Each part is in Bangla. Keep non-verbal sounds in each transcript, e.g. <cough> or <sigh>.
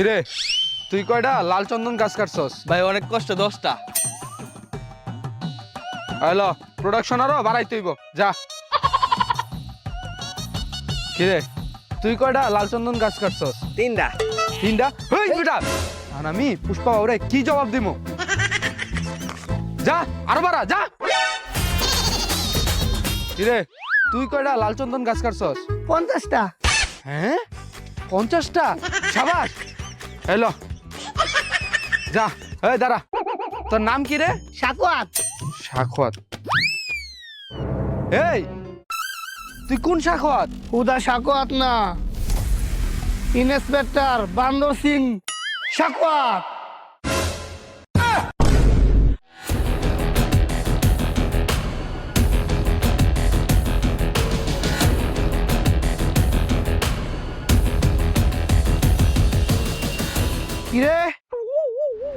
কিরে? তুই কয়টা? লাল চন্দন গাছ কাটছস। ভাই অনেক কষ্ট দশটা। হ্যালো প্রোডাকশন আরও? বাড়াই তুইব। যা। কিরে তুই কয়টা? লাল চন্দন গাছ কাটছস। তিনটা। তিনটা? হেই বেটা আর আমি পুষ্পা বাবুরে কি জবাব দিমু যা আরও বাড়া যা! কিরে তুই কয়টা লাল চন্দন গাছ কাটছস? পঞ্চাশটা। হ্যাঁ? পঞ্চাশটা? সাবাস! এলো যা এই দাঁড়া। তোর নাম কি রে? সাকুয়াত। সাকুয়াত। এই তুই কোন সাকুয়াত? উদা সাকুয়াত না। ইন্সপেক্টর বান্দর সিং সাকুয়াত।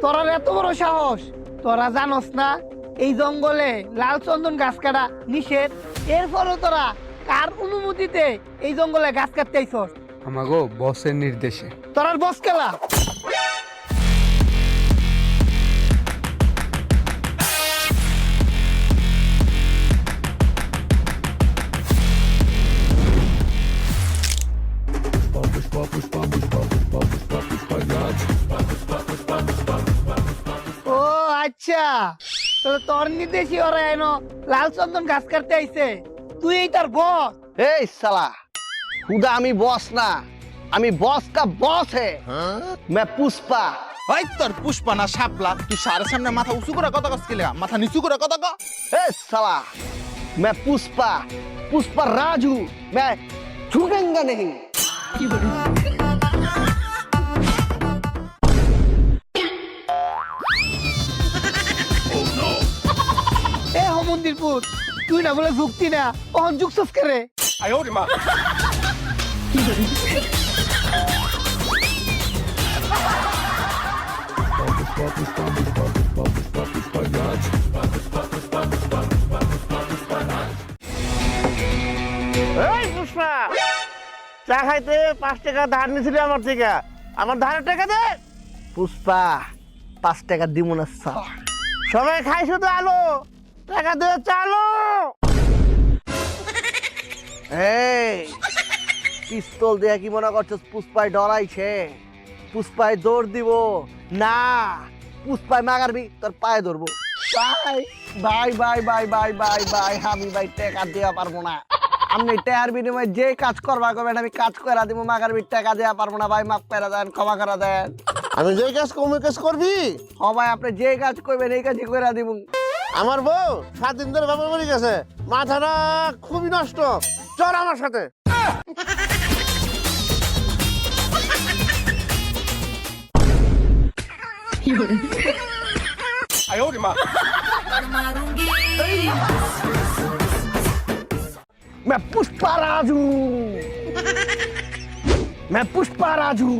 তোরা এত বড় সাহস তোরা জানোস না এই জঙ্গলে লাল চন্দন গাছ কাটা নিষেধ এরপরও তোরা কার অনুমতিতে এই জঙ্গলে গাছ কাটতে আইছস আমাগো বসের নির্দেশে তোরা বস কেলা আচ্ছা তোর নির্দেশই ওরা এনো লাল চন্দন গাছ কাটতে আইছে। তুই এই তার বস। এই সালা খুদা আমি বস না আমি বস কা বস হে। মে পুষ্পা। ওই তোর পুষ্পা না শাপলা তুই সারের সামনে মাথা উঁচু করে কথা কসকিলে মাথা নিচু করে কথা ক। এ সালা মে পুষ্পা পুষ্পা রাজু মে ছুটেঙ্গা নেহি। কি বলি তুই না বলে যুক্তি না অহন যুগছস করে এই পুষ্পা চা খাইতে পাঁচ টাকা ধার নিছিলি আমার থেকে। আমার ধারের টাকা দে। পুষ্পা পাঁচ টাকা দিব না স্যার। সবাই খাই শুধু আলো। টাকা দিয়ে চালো। এই পিস্তল দিয়ে কি মনে করছিস পুষ্পায় ডরাইছে? পুষ্পায় দৌড় দিব। না পুষ্পায় মাগারবি তোর পায়ে ধরবো। Bye bye bye bye bye bye bye আমি ভাই টাকা দেওয়া পারব না। আপনি টাকার বিনিময়ে যে কাজ করবা করবেন আমি কাজ করে দিব মাগারবি টাকা দেওয়া পারব না ভাই মাফ করে দেন ক্ষমা করে দেন। আমি যেই কাজ কমে কাজ করবি? হ ভাই আপনি যে কাজ করবেন এই কাজই করে দিব। আমার বউ সাত দিন ধরে বাপের বাড়ি গেছে মাথাটা খুবই নষ্ট চল আমার সাথে मैं पुष्पा राजू मैं पुष्पा राजू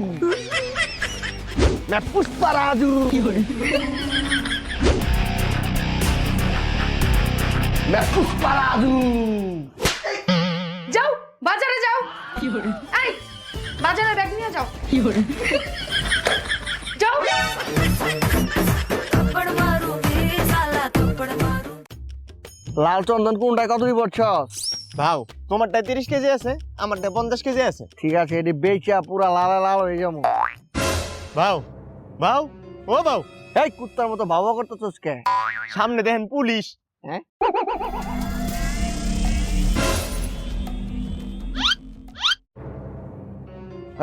मैं पुष्पा राजू যাও বাজারে যাও। কি বাজারে ব্যাগ নিয়ে যাও। কি যাও। লাল চন্দন কোনটায় কত কি পড়ছ ভাও তোমারটা তিরিশ কেজি আছে আমারটা পঞ্চাশ কেজি আছে। ঠিক আছে এটি বেচা পুরা লালা লাল হয়ে যাব। ভাও ভাও ও ভাও। এই কুত্তার মতো ভাবা করতেছস কে? সামনে দেখেন পুলিশ। হ্যাঁ?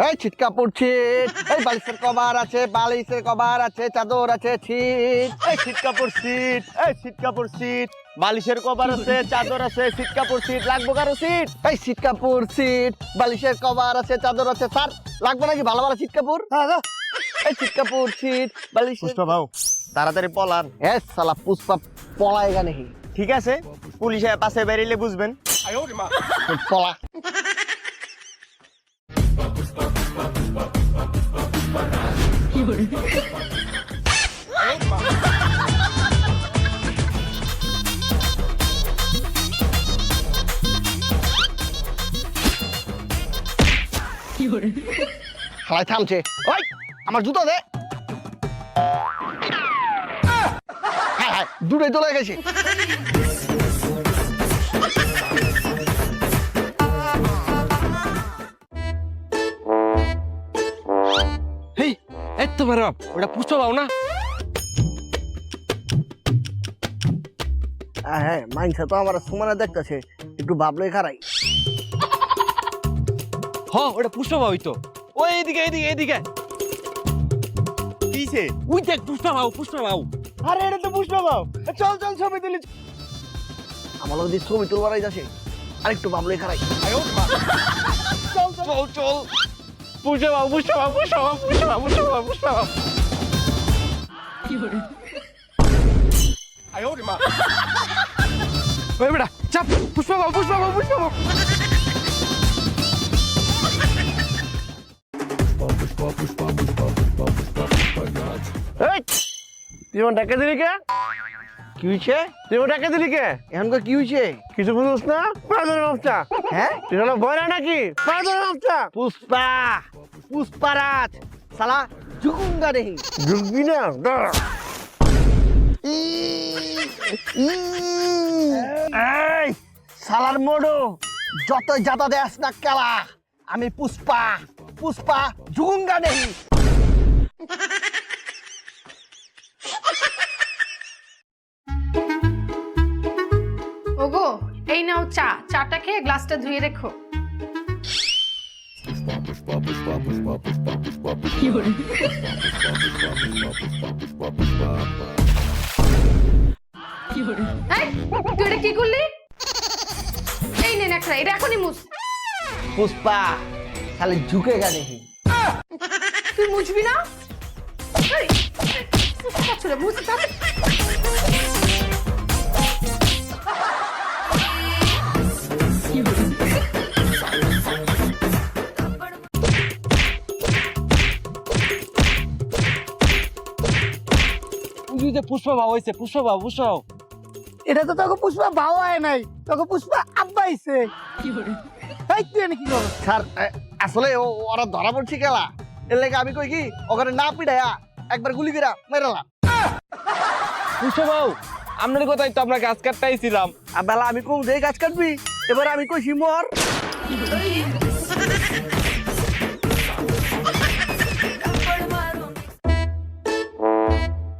এই ছিটকা পড়ছে। এই বালিশের কভার আছে বালিশের কভার আছে চাদর আছে ছিট। এই কাপড় সিট এই কাপড় সিট বালিশের কভার আছে চাদর আছে শীত কাপড় সিট লাগবো কারও সিট এই কাপড় সিট বালিশের কভার আছে চাদর আছে স্যার। লাগবে নাকি ভালো ভালো শীত কাপড় এই শীত কাপড় সিট বালিশের ভাও তাড়াতাড়ি পলান। এ সালা পুষ্পা পলায়গা নাকি? ঠিক আছে? পুলিশে পাশে বেরিয়ে বুঝবেন। পলা। থামছে। ওই আমার জুতো দে। হ্যাঁ দুটোই চলে গেছে। হেই এই তো ম্যাডাম ওটা পুষ্পা পাও না? হ্যাঁ মাইনছে তো আমার সমানে দেখতেছে একটু ভাবলে খারাই। হ ওটা পুষ্পা পাও তো। ওই এইদিকে এইদিকে এইদিকে। কিছে ওই দেখ পুষ্পা পাও পুষ্পা পাও আরে এটা তো পুষ্পা পাও চল চল ছবি তুলি আমার লোক দিয়ে ছবি তুলবার যাচ্ছে আর একটু ভাবলে খারাই চল চল পুষ্পা পাও পুষ্পা পাও পুষ্পা পাও পুষ্পা পাও পুষ্পা পাও পুষ্পা পাও ওই বেটা চাপ পুষ্পা পাও পুষ্পা পাও পুষ্পা পাও এই তুই আমার ডাকে দিলি কে? কি হয়েছে তুই আমার ডাকে দিলি কে? এখনকার কি হয়েছে কিছু বুঝোস না? পাঁচজন বাচ্চা হ্যাঁ? তুই হলো বয়রা নাকি? পাঁচজন বাচ্চা পুষ্পা পুষ্পারাজ সালা ঝুকুঙ্গা নেই ঢুকবি না? দাঁড়া। এই সালার মোড়ো। যত যাতা দেস না কেলা আমি পুষ্পা পুষ্পা ঝুকুঙ্গা নেই ওগো এই নাও চা। চাটা খেয়ে গ্লাসটা ধুয়ে রেখো। এই, তুই এটা কি করলি? এই নে এটা এখনই পুষ্পা খালি ঝুঁকেগা নেই তুই মুছবি না? এই, এই, মুছতে পারছ যে পুষ্পা পাও হয়েছে পুষ্পা পুষ্পা এটা তো তোকে পুষ্পা হয় নাই তোকে পুষ্পা আব্বা আইছে এই তুই এনে কি করো স্যার আসলে ওরা ধরা পড়ছে খেলা এর লেগে আমি কই কি ওখানে না পিড়াইয়া একবার গুলি করে মেরালাম পুষ্পা পাও আপনার কথাই তো আমরা গাছ কাটতেইছিলাম। আর বেলা আমি কোন যে গাছ কাটবি? এবার আমি কই মর।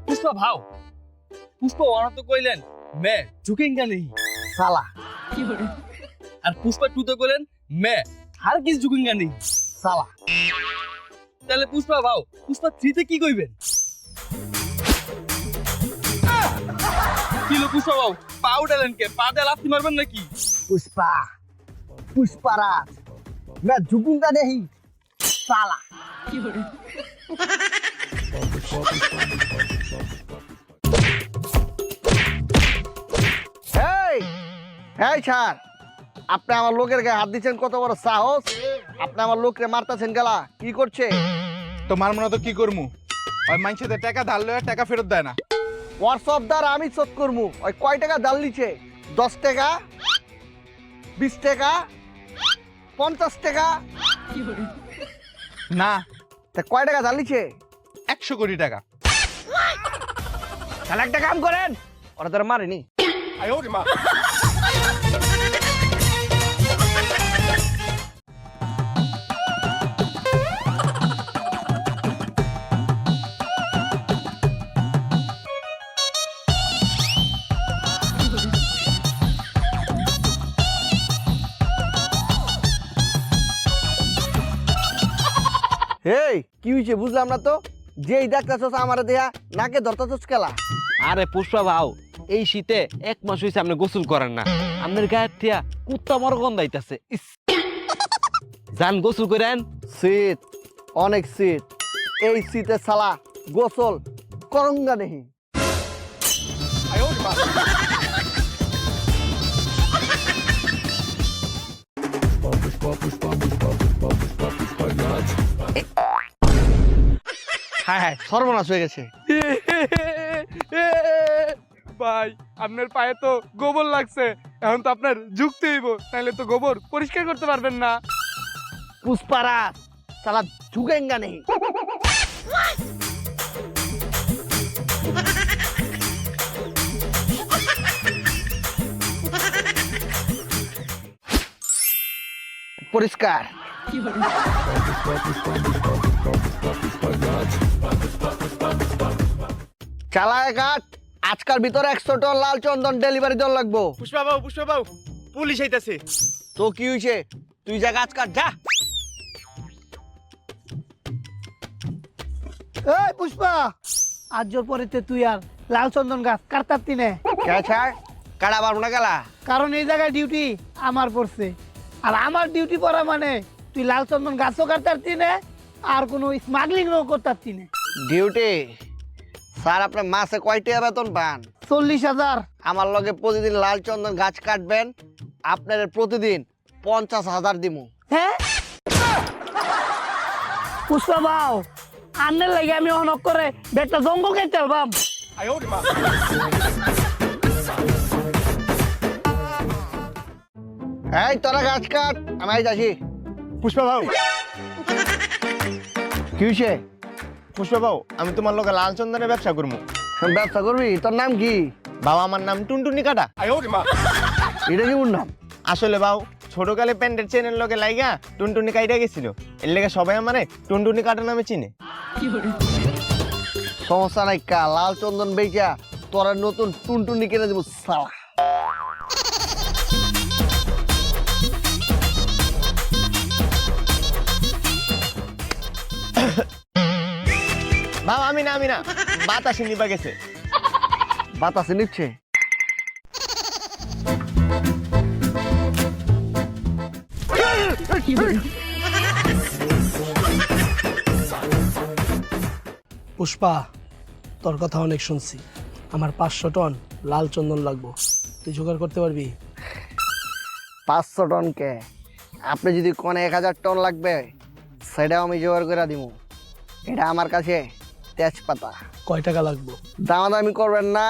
পুষ্পা ভাও? পুষ্পা ওরা তো কইলেন মে ঝুকেঙ্গা নেই। সালা। আর পুষ্পা টু তো কইলেন মে হার কিস ঝুকেঙ্গা নেই। সালা। তাহলে পুষ্পা, ভাও, পুষ্পা থ্রিতে কি কইবেন? কিলো পুষ্পা, ভাও? পাও ডালেন কে? পা ডাল আপনি মারবেন নাকি? পুষ্পা, পুষ্পারা, না জুগুন্দা নেহি সালা। কি করে এই স্যার, আপনি আমার লোকের গায়ে হাত দিচ্ছেন কত বড় সাহস? আপনি আমার লোককে মারতেছেন গেলা কি করছে? তো মার মনে তো কি করমু? ওই মানুষের টাকা ধার লয়ে টাকা ফেরত দেয় না। হোয়াটসঅ্যাপ দ্বারা আমি শোধ করমু। ওই কয় টাকা ডাল নিচ্ছে দশ টাকা বিশ টাকা পঞ্চাশ টাকা? না। তা কয় টাকা ধার নিচ্ছে একশো কোটি টাকা। তাহলে একটা কাম করেন ওরা তারা মারেনি। এই কি হয়েছে বুঝলাম না তো? যেই দেখতেছস আমার দেয়া নাকে ধরতেছস কেলা? আরে পুষ্পা ভাও এই শীতে এক মাস হয়েছে আপনি গোসল করেন না। আপনার গায়ের থিয়া কুত্তা মর গন্ধ আইতাছে যান গোসল করেন। শীত অনেক শীত। এই শীতে সালা গোসল করঙ্গা নেহি হ্যাঁ হ্যাঁ সর্বনাশ হয়ে গেছে। ভাই আপনার পায়ে তো গোবর লাগছে। এখন তো আপনার যুক্তি হইব তাহলে তো গোবর পরিষ্কার করতে পারবেন না। পুষ্পারা সালা ঝুঁকেঙ্গা নেহি পরিষ্কার। চালায় কাট আজকাল ভিতরে একশো টন লাল চন্দন ডেলিভারি দেওয়ার লাগবো। পুষ্পা বাবু পুষ্পা বাবু পুলিশ আইতাছে। তো কি হয়েছে তুই যা গাছ কাট যা। এই পুষ্পা আজ জোর পরেতে তুই আর লাল চন্দন গাছ কাটতার তিনে কে ছাড়? কাটা পারব না গেলা। কারণ এই জায়গায় ডিউটি আমার পড়ছে। আর আমার ডিউটি পড়া মানে তুই লাল চন্দন গাছও কাটতার তিনে আর কোনো স্মাগলিং করতার তিনে ডিউটি স্যার আপনার মাসে কয়টি বেতন পান? চল্লিশ হাজার। আমার লগে প্রতিদিন লাল চন্দন গাছ কাটবেন আপনার প্রতিদিন পঞ্চাশ হাজার দিমু। হ্যাঁ পুষ্পা বাও আন্নের লাগে আমি অনক করে একটা জঙ্গল কেটে আলবাম। এই তোরা গাছ কাট। আমি যাচ্ছি পুষ্পা বাবু। কি হয়েছে পুষ্পা বাবু আমি তোমার লগে লাল চন্দনের ব্যবসা করব ব্যবসা করবি? তোর নাম কি? বাবা আমার নাম টুনটুনি কাটা। এটা কি নাম আসলে বাবু ছোটকালে প্যান্টের চেনের লগে লাইগা টুনটুনি কাইটা গেছিল। এর লেগে সবাই আমারে টুনটুনি কাটা নামে চিনে। সমস্যা নাই কা লাল চন্দন বেচা তোরা নতুন টুনটুনি কিনে দেবো সালা। আমি না আমি না। বাতাসে নিবা গেছে। বাতাসে নিচ্ছে পুষ্পা তোর কথা অনেক শুনছি। আমার পাঁচশো টন লাল চন্দন লাগবো। তুই জোগাড় করতে পারবি? পাঁচশো টন কে? আপনি যদি কোন এক হাজার টন লাগবে সেটাও আমি জোগাড় করে দিব এটা আমার কাছে তেজপাতা। কয় টাকা লাগবো? দামাদামি করবেন না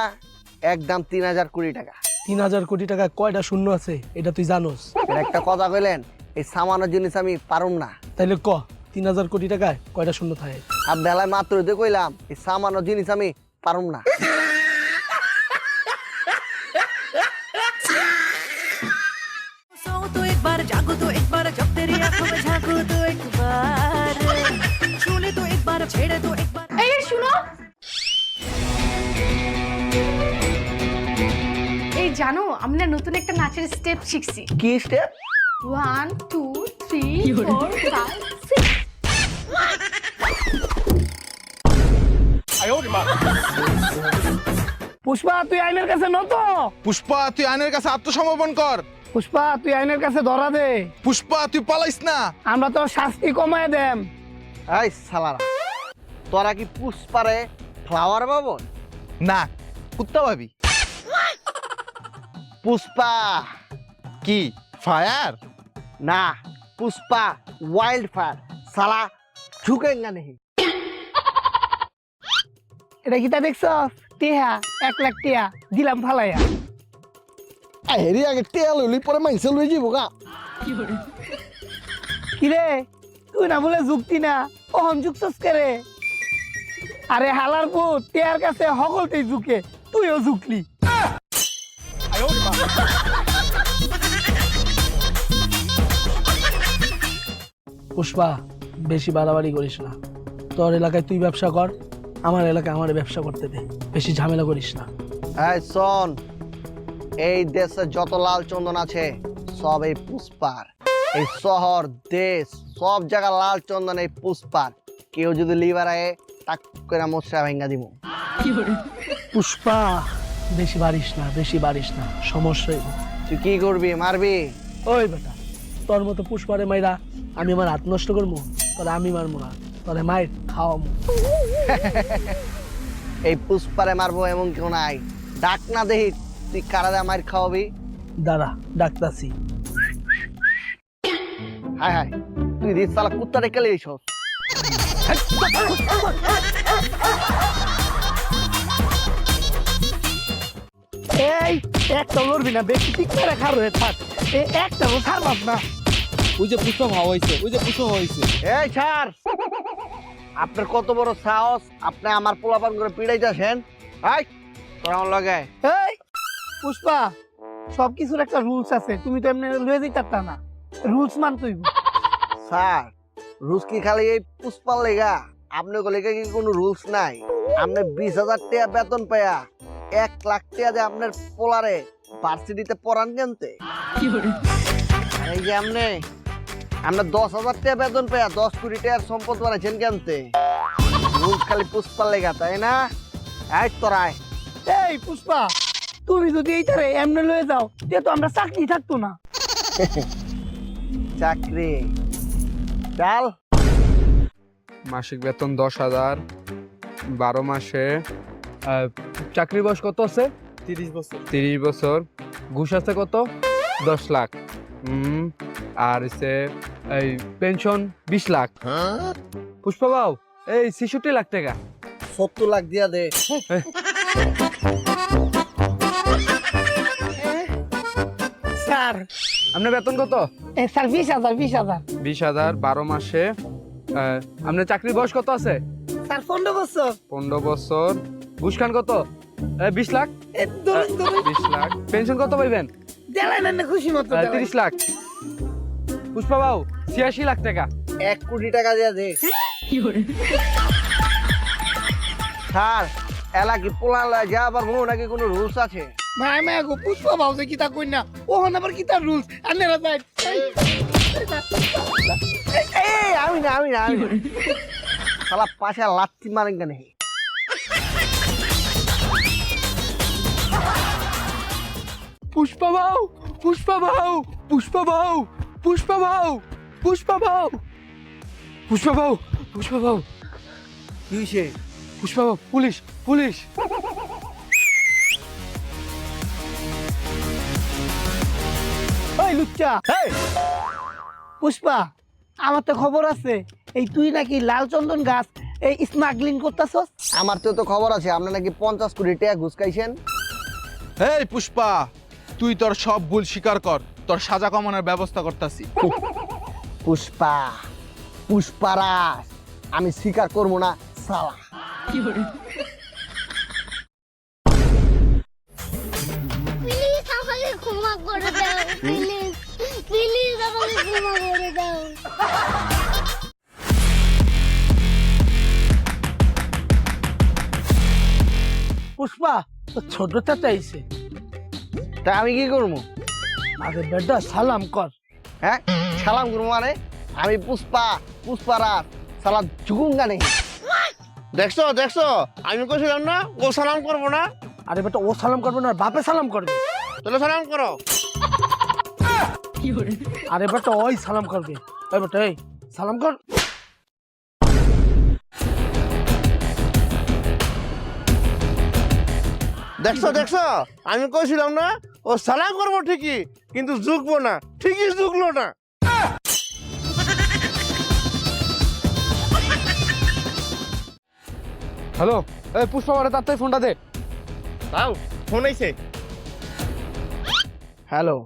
একদম তিন হাজার কুড়ি টাকা। তিন হাজার কোটি টাকা কয়টা শূন্য আছে? এটা তুই জানোস। এটা একটা কথা কইলেন এই সামান্য জিনিস আমি পারুম না। তাইলে ক তিন হাজার কোটি টাকায় কয়টা শূন্য থাকে? আর বেলায় মাত্র দেখলাম কইলাম এই সামান্য জিনিস আমি পারুম না। জানো আমি না নতুন একটা নাচের স্টেপ শিখছি। কি step one two three four five six Pushpa তুই আইনের কাছে নত। পুষ্পা তুই আইনের কাছে আত্মসমর্পণ কর। পুষ্পা তুই আইনের কাছে ধরা দে। পুষ্পা তুই পালাইস না। আমরা তোর শাস্তি কমায় দেম। এই সালারা তোরা কি পুষ্পারে ফ্লাওয়ার পাবো? না কুত্তা ভাবি। পুষ্পা। কি ফায়ার? না পুষ্পা ওয়াইল্ড ফায়ার সালা ঝুঁকেঙ্গা নেই এটা কি তা দেখছ? টিহা এক লাখ টিহা দিলাম ফালাইয়া। হেরি আগে তেল হইলি পরে মাইসে লই যাব গা। কিরে তুই না বলে যুক্তি না ওহন যুক্তস করে আরে হালার পুত টিয়ার কাছে হকলতেই ঝুঁকে তুইও ঝুঁকলি <laughs> পুষ্পা বেশি বাড়াবাড়ি করিস না। তোর এলাকায় তুই ব্যবসা কর আমার এলাকায় আমার ব্যবসা করতে দে। বেশি ঝামেলা করিস না। এই শোন এই দেশে যত লাল চন্দন আছে সব এই পুষ্পার। এই শহর দেশ সব জায়গা লাল চন্দন এই পুষ্পার। কেউ যদি লিভার আয়ে তাক করে মশা ভেঙ্গা দিব। পুষ্পা বেশি বাড়িস না বেশি বাড়িস না সমস্যা তুই কি করবি মারবি? ওই বেটা তোর মতো পুষ্পারে মাইরা আমি আমার হাত নষ্ট করব তোরে আমি মারবো না তোরে মায়ের খাওয়াবো। <laughs> এই পুষ্পারে মারবো এমন কেউ নাই। ডাক না দেহি তুই কারা দিয়ে মায়ের খাওয়াবি? দাঁড়া ডাক্তাসি হায় হায় তুই রিস সালা কুত্তা রেখে লিয়েছ <laughs> এই একটা লড়বি না বেশি ঠিক করে খার হয়ে থাক। এই একটা ছাড়বাস না। ওই যে পুষ্পা হয়েছে ওই যে পুষ্পা হয়েছে এই ছাড়। আপনার কত বড় সাহস আপনি আমার পোলাপান করে পিড়াইতেছেন? হাই তোর আমার লগে। এই পুষ্পা সব কিছুর একটা রুলস আছে তুমি তো এমনি লয়ে দিতে না। রুলস মান তুই স্যার রুলস কি খালি এই পুষ্পার লেগা? আপনার লেগা কি কোনো রুলস নাই? আপনি বিশ হাজার টাকা বেতন পায়া এক লাখ টাকা যে আপনার পোলারে ভার্সিটিতে পড়ান কেনতে এই যে আপনি আমরা দশ হাজার টাকা বেতন পায়া দশ কোটি টাকার সম্পদ বানাইছেন কেনতে খালি পুষ্পার লেগা তাই না? এই তোরায় এই পুষ্পা তুমি যদি এইটারে এমনি লয়ে যাও তে তো আমরা চাকরি থাকতো না। চাকরি। চাল। মাসিক বেতন দশ হাজার বারো মাসে চাকরি বয়স কত আছে? তিরিশ বছর। তিরিশ বছর। ঘুষ আছে কত? দশ লাখ। হুম আর হচ্ছে এই পেনশন বিশ লাখ। পুষ্পা বাবু এই ছেষট্টি লাখ টাকা। সত্তর লাখ দিয়া দে। স্যার। আপনার বেতন কত? স্যার বিশ হাজার বিশ হাজার। বিশ হাজার বারো মাসে। আপনার চাকরির বয়স কত আছে? স্যার পনেরো বছর। পনেরো বছর। ঘুষ খান কত বিশ লাখ? বিশ লাখ। পেনশন কত পাইবেন? খুশি মতো তিরিশ লাখ। পুষ্পা বাবু ছিয়াশি লাখ টাকা। এক কোটি টাকা দিয়া দে। স্যার এলা কি পোলা যা আবার মনে নাকি কোনো রুলস আছে? মায় মায় গো পুষ্পা ভাবছে কিতা কই না ওখানে আবার কিতা রুলস? আনেরা যাই এই আমি না আমি না আমি শালা পাশে লাত্তি মারেন কেন পুষ্পা বাবু পুষ্পা বাবু পুষ্পা বাবু পুষ্পা বাবু পুষ্পা বাবু। পুষ্পা পুষ্পা বাবু। কি? Pushpa police police. ওই লুচ্চা। পুষ্পা আমার তো খবর আছে। এই তুই নাকি লাল চন্দন গাছ এই স্মাগলিং করতেছস? আমার তো তো খবর আছে আপনি নাকি পঞ্চাশ কোটি টাকা ঘুষ খাইছেন? এই পুষ্পা তুই তোর সব ভুল স্বীকার কর তোর সাজা কমানোর ব্যবস্থা করতাছি। পুষ্পা পুষ্পারাস আমি স্বীকার করব না সালা। প্লিজ আমাকে ক্ষমা করে দাও প্লিজ প্লিজ আমাকে ক্ষমা করে দাও। পুষ্পা তো ছোট চাচা তা আমি কি করব? আগে বেটা সালাম কর। হ্যাঁ? সালাম করব মানে? আমি পুষ্পা পুষ্পারাস সালা ঝুকুঙ্গা নেই। দেখছ দেখছ? আমি কইছিলাম না ও সালাম করব না। আরে বেটা ও সালাম করবে না বাপে সালাম করবে। তাহলে সালাম করো। আরে বেটা ওই সালাম করবে। ওই বেটা এই সালাম কর। দেখছ দেখছ? আমি কইছিলাম না ও সালাম করব ঠিকই কিন্তু ঝুঁকবো না। ঠিকই ঝুঁকলো না। হ্যালো এই পুষ্পা বাবু তাড়াতাড়ি ফোনটা দে। তাও ফোন আইছে। হ্যালো।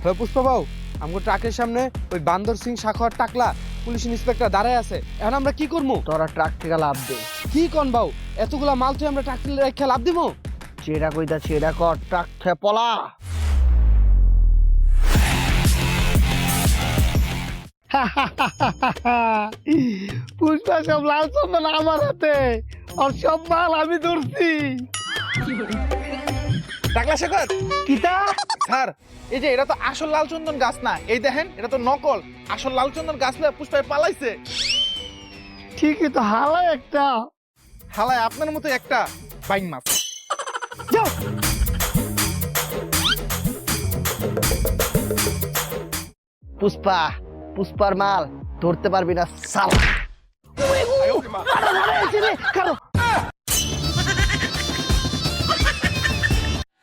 হ্যালো পুষ্পা বাবু আমাকে ট্রাকের সামনে ওই বান্দর সিং শাখার টাকলা পুলিশ ইন্সপেক্টর দাঁড়ায় আছে। এখন আমরা কি করব তোরা ট্রাক থেকে লাভ দে। কি কন বাবু এতগুলা মাল তুই আমরা ট্রাক রেখে লাভ দিব চেরা কইতা চেরা কর ট্রাক থেকে পলা <laughs> পুষ্পা সব লাল চন্দন আমার হাতে আর সব মাল আমি ধরছি। টাকলা শেখর। কিতা? স্যার এই যে এটা তো আসল লালচন্দন গাছ না এই দেখেন এটা তো নকল। আসল লালচন্দন গাছ না পুষ্পায় পালাইছে। ঠিকই তো হালা একটা। হালায় আপনার মতো একটা বাইন মাছ। যাও পুষ্পা পুষ্পার মাল ধরতে পারবি না সালা।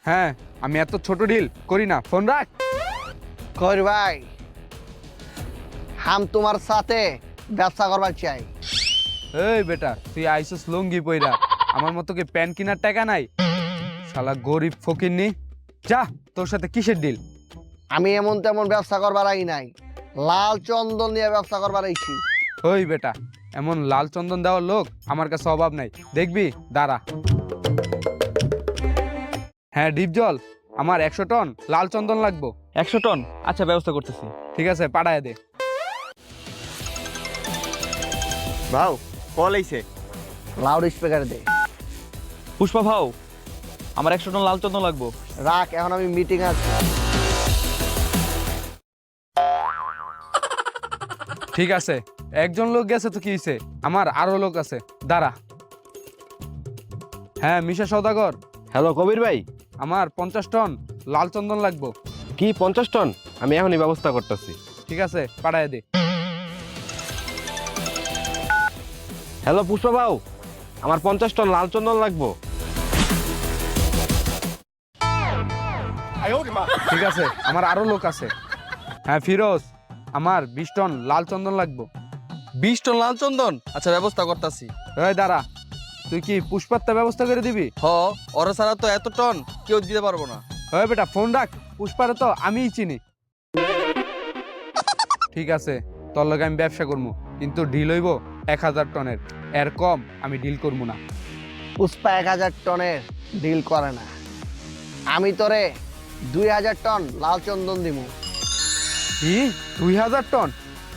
হ্যাঁ আমি এত ছোট ডিল করি না ফোন রাখ। কর ভাই? হাম তোমার সাথে ব্যবসা করবার চাই। এই বেটা তুই আইসস লুঙ্গি পইরা। আমার মতো কি প্যান্ট কেনার টাকা নাই? শালা গরিব ফকিরনি যা তোর সাথে কিসের ডিল আমি এমন তেমন ব্যবসা করবার আই নাই। লাল চন্দন নিয়ে ব্যবসা করবার আইছি। ওই বেটা এমন লাল চন্দন দেওয়ার লোক আমার কাছে অভাব নাই। দেখবি দাঁড়া। হ্যাঁ ডিপ জল আমার একশো টন লাল চন্দন লাগবো। একশো টন? আচ্ছা ব্যবস্থা করতেছি। ঠিক আছে পাঠায় দে। ভাও কল আইছে। লাউড স্পিকার দে। পুষ্পা ভাও আমার একশো টন লাল চন্দন লাগবো। রাখ এখন আমি মিটিং আছে। ঠিক আছে একজন লোক গেছে তো কি হয়েছে আমার আরও লোক আছে দাঁড়া। হ্যাঁ মিশা সৌদাগর হ্যালো কবির ভাই। আমার পঞ্চাশ টন লাল চন্দন লাগবো। কি পঞ্চাশ টন? আমি এখনই ব্যবস্থা করতেছি। ঠিক আছে পাঠায় দে। হ্যালো পুষ্পা ভাও আমার পঞ্চাশ টন লাল চন্দন লাগবো। ঠিক আছে আমার আরও লোক আছে। হ্যাঁ ফিরোজ আমার বিশ টন লাল চন্দন লাগবো। বিশ টন লাল চন্দন? আচ্ছা ব্যবস্থা করতেছি। এই দাঁড়া তুই কি পুষ্পাত্তা ব্যবস্থা করে দিবি? হ ওরা ছাড়া তো এত টন কেউ দিতে পারব না। হয় বেটা ফোন রাখ পুষ্পারে তো আমিই চিনি। ঠিক আছে তোর লগে আমি ব্যবসা করব কিন্তু ডিল হইব এক হাজার টনের। এর কম আমি ডিল করব না। পুষ্পা এক হাজার টনের ডিল করে না। আমি তোরে দুই হাজার টন লাল চন্দন দিমু। কি দুই হাজার টন?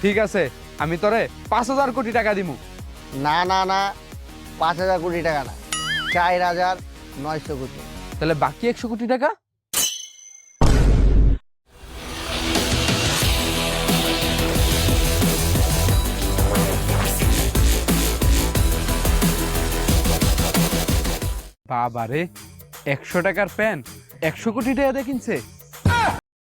ঠিক আছে আমি তোরে পাঁচ হাজার কোটি টাকা দিমু। না না না পাঁচ হাজার কোটি টাকা না চার হাজার নয়শো কোটি। তাহলে বাকি একশো কোটি টাকা? বাবা রে একশো টাকার প্যান? একশো কোটি টাকা দিয়ে কিনছে?